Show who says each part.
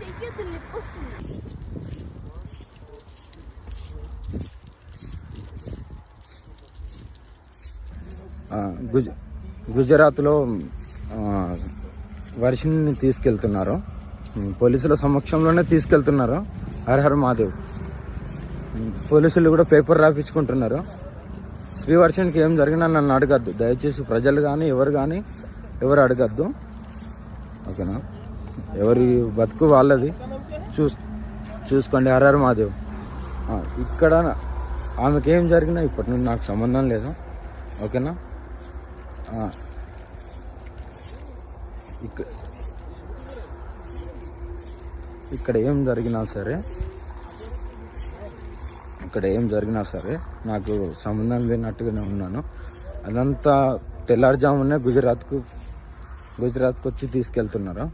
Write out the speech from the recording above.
Speaker 1: చెయ్యొద్దు నొప్పి వస్తుంది
Speaker 2: గుజ గుజరాత్లో వర్షిని తీసుకెళ్తున్నారు. పోలీసుల సమక్షంలోనే తీసుకెళ్తున్నారు. హర్ హర్ మహాదేవ్. పోలీసులు కూడా పేపర్ రాపించుకుంటున్నారు శ్రీవర్షన్కి ఏం జరిగినా నన్ను అడగద్దు. దయచేసి ప్రజలు కానీ ఎవరు కానీ ఎవరు అడగద్దు. ఓకేనా? ఎవరి బతుకు వాళ్ళది. చూస్ చూసుకోండి హర్ మాదేవ్ ఇక్కడ ఆమెకి ఏం జరిగినా ఇప్పటి నుండి నాకు సంబంధం లేదు. ఓకేనా? ఇక్కడ ఇక్కడ ఏం జరిగినా సరే ఇక్కడ ఏం జరిగినా సరే నాకు సంబంధం లేనట్టుగానే ఉన్నాను. అదంతా తెల్లారుజామునే గుజరాత్కు గుజరాత్కి వచ్చి తీసుకెళ్తున్నారు?